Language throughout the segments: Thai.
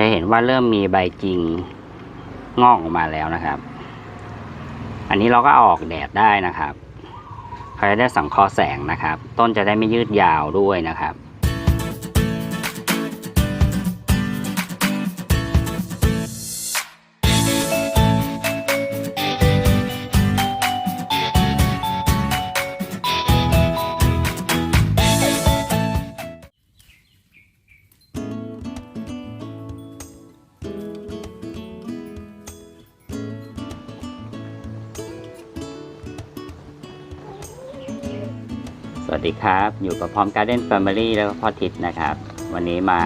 จะเห็นว่าเริ่มมีใบจริงงอกออกมาแล้วนะครับ อันนี้เราก็อออกแดดได้นะครับเขาจะได้สังเคราะห์แสงนะครับ ต้นจะได้ไม่ยืดยาวด้วยนะครับ สวัสดีครับ อยู่กับพร้อมการเ d นแฟมิลี่แล้วก็พ่อทิศนะครับ วันนี้มา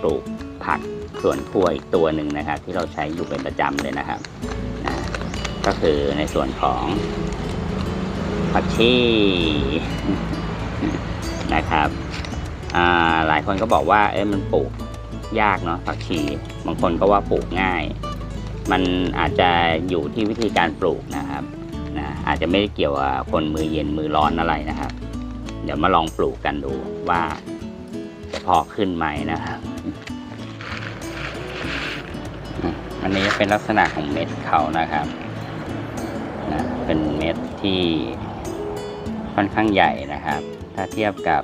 ปลูกผักสวนครัวอีกตัวหนึ่งนะครับ ที่เราใช้อยู่เป็นประจำเลยนะครับนะก็คือในส่วนของผักชีนะครับหลายคนก็บอกว่าเอ้ยมันปลูกยากเนาะผักชีบางคนก็ว่าปลูกง่าย มันอาจจะอยู่ที่วิธีการปลูกนะครับนะอาจจะไม่ได้เกี่ยวกับคนมือเย็นมือร้อนอะไรนะครับ เดี๋ยวมาลองปลูกกันดูว่าจะพอขึ้นไหมนะครับอันนี้เป็นลักษณะของเม็ดเขานะครับนะเป็นเม็ดที่ค่อนข้างใหญ่นะครับ ถ้าเทียบกับ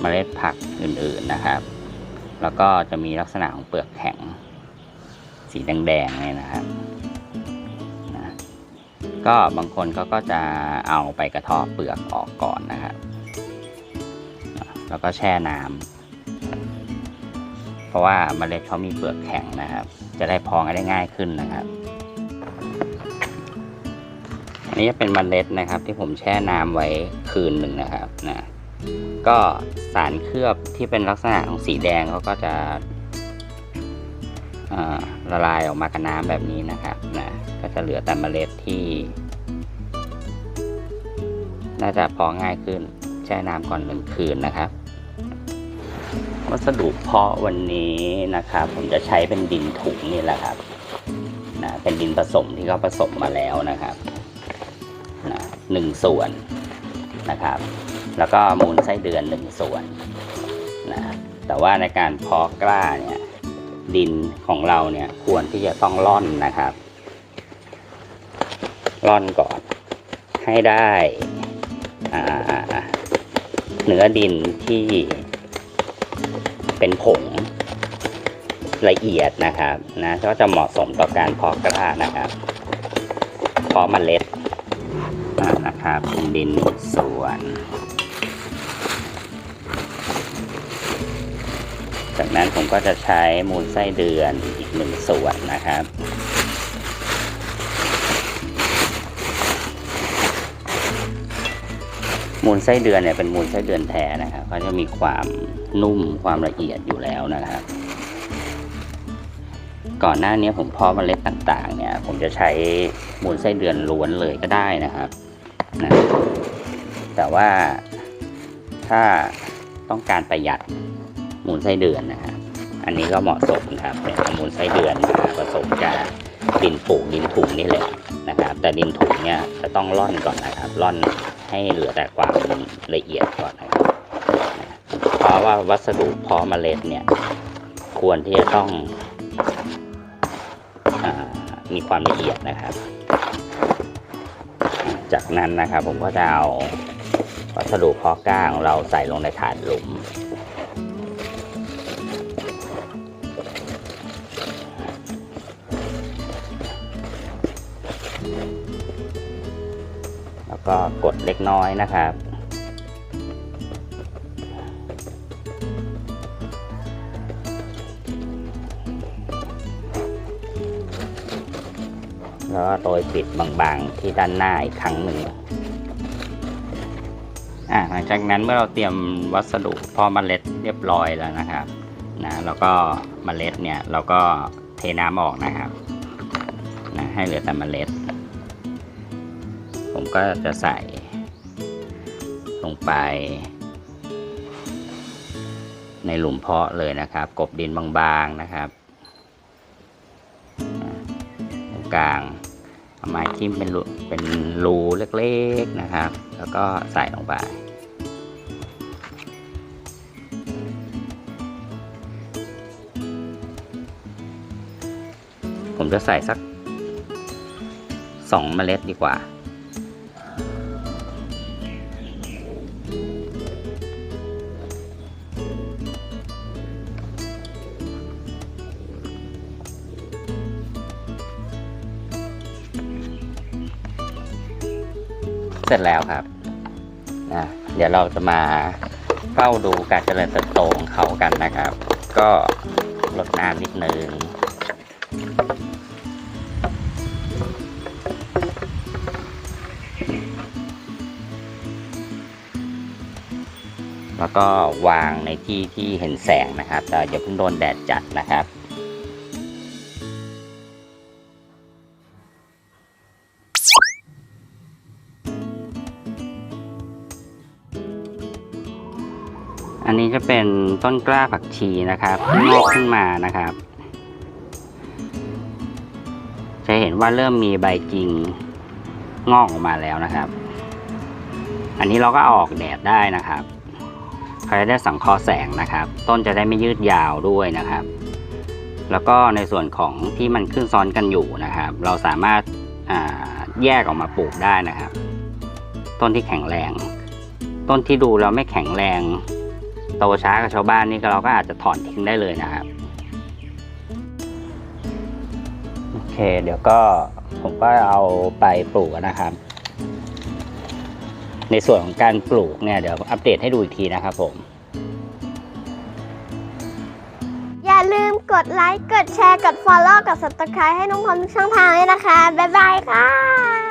เมล็ดผักอื่นๆนะครับ แล้วก็จะมีลักษณะของเปลือกแข็ง สีแดงๆเนี่ยนะครับ ก็บางคนเขาก็จะเอาไปกระเทาะเปลือกออกก่อนนะครับ แล้วก็แช่น้ำเพราะว่าเมล็ดเขามีเปลือกแข็งนะครับ จะได้พองได้ง่ายขึ้นนะครับอันนี้จะเป็นเมล็ดนะครับ ที่ผมแช่น้ำไว้คืนหนึ่งนะครับนะก็สารเคลือบที่เป็นลักษณะของสีแดงเขาก็จะ ละลายออกมากับน้ำแบบนี้นะครับนะก็จะเหลือแต่เมล็ดที่ น่าจะพอง่ายขึ้นแช่น้ำก่อนหนึ่งคืนนะครับ วัสดุเพาะวันนี้นะครับ ผมจะใช้เป็นดินถุงนี่แหละครับนะเป็นดินผสมที่เขาผสมมาแล้วนะครับนะหนึ่งส่วนนะครับ แล้วก็มูลไส้เดือนหนึ่งส่วนนะแต่ว่าในการเพาะกล้าเนี่ย ดินของเราเนี่ยควรที่จะต้องร่อนนะครับ ร่อนก่อน ให้ได้เนื้อดินที่เป็นผงละเอียดนะครับนะก็จะเหมาะสมต่อการเพาะกล้านะครับเพาะเมล็ดนะครับเป็นดินส่วน จากนั้นผมก็จะใช้มูลไส้เดือนอีกหนึ่งส่วนนะครับมูลไส้เดือนเนี่ยเป็นมูลไส้เดือนแท้นะครับเขาจะมีความนุ่มความละเอียดอยู่แล้วนะครับ ก่อนหน้านี้ผมเพาะเมล็ดต่างๆ เนี่ย ผมจะใช้มูลไส้เดือนล้วนเลยก็ได้นะครับนะแต่ว่าถ้าต้องการประหยัด มูลไส้เดือนนะฮะอันนี้ก็เหมาะสมครับเป็นเอามูลไส้เดือนมาผสมกับดินปลูกดินถุงนี่แหละนะครับ แต่ดินถุงเนี่ยจะต้องร่อนก่อนนะครับร่อนให้เหลือแต่ความละเอียดก่อนนะครับเพราะว่าวัสดุพาะเมล็ดเนี่ยควรที่จะต้องอมีความละเอียดนะครับ จากนั้นนะครับผมก็จะเอาวัสดุพาะกล้าของเราใส่ลงในถาดหลุม แล้วก็กดเล็กน้อยนะครับ แล้วก็โรยปิดบางๆที่ด้านหน้าอีกครั้งหนึ่งอ่าหลังจากนั้นเมื่อเราเตรียมวัสดุพอมเมล็ดเรียบร้อยแล้วนะครับนะแล้วก็มเมล็ดเนี่ยเราก็เทน้ำออกนะครับนะให้เหลือแต่มเมล็ด ผมก็จะใส่ ลงไป ในหลุมเพาะเลยนะครับ กบดินบางๆนะครับตรงกลางเอาไม้จิ้มเป็นรูเป็นรูเล็กๆนะครับ แล้วก็ใส่ลงไป ผมจะใส่สักสองเมล็ดดีกว่า เสร็จแล้วครับนะเดี๋ยวเราจะมาเฝ้าดูการเจริญเติบโตของเขากันนะครับ ก็ลดน้ำนิดนึงแล้วก็วางในที่ที่เห็นแสงนะครับแต่อย่าเพิ่งโดนแดดจัดนะครับ อันนี้จะเป็นต้นกล้าผักชีนะครับที่งอกขึ้นมานะครับ จะเห็นว่าเริ่มมีใบกิ่งงอกออกมาแล้วนะครับ อันนี้เราก็ออกแดดได้นะครับเขาจะได้สังเคราะห์แสงนะครับ ต้นจะได้ไม่ยืดยาวด้วยนะครับ แล้วก็ในส่วนของที่มันขึ้นซ้อนกันอยู่นะครับ เราสามารถาแยกออกมาปลูกได้นะครับ ต้นที่แข็งแรง ต้นที่ดูแล้วไม่แข็งแรง โตช้ากับชาวบ้านนี่ก็เราก็อาจจะถอนทิ้งได้เลยนะครับโอเค เดี๋ยวก็ผมก็เอาไปปลูกนะครับ ในส่วนของการปลูกเนี่ยเดี๋ยวอัปเดตให้ดูอีกทีนะครับผม อย่าลืมกดไลค์ กดแชร์ กด Follow กด Subscribe ให้น้องพรทุกช่องทางเลยนะคะ บ๊ายบายค่ะ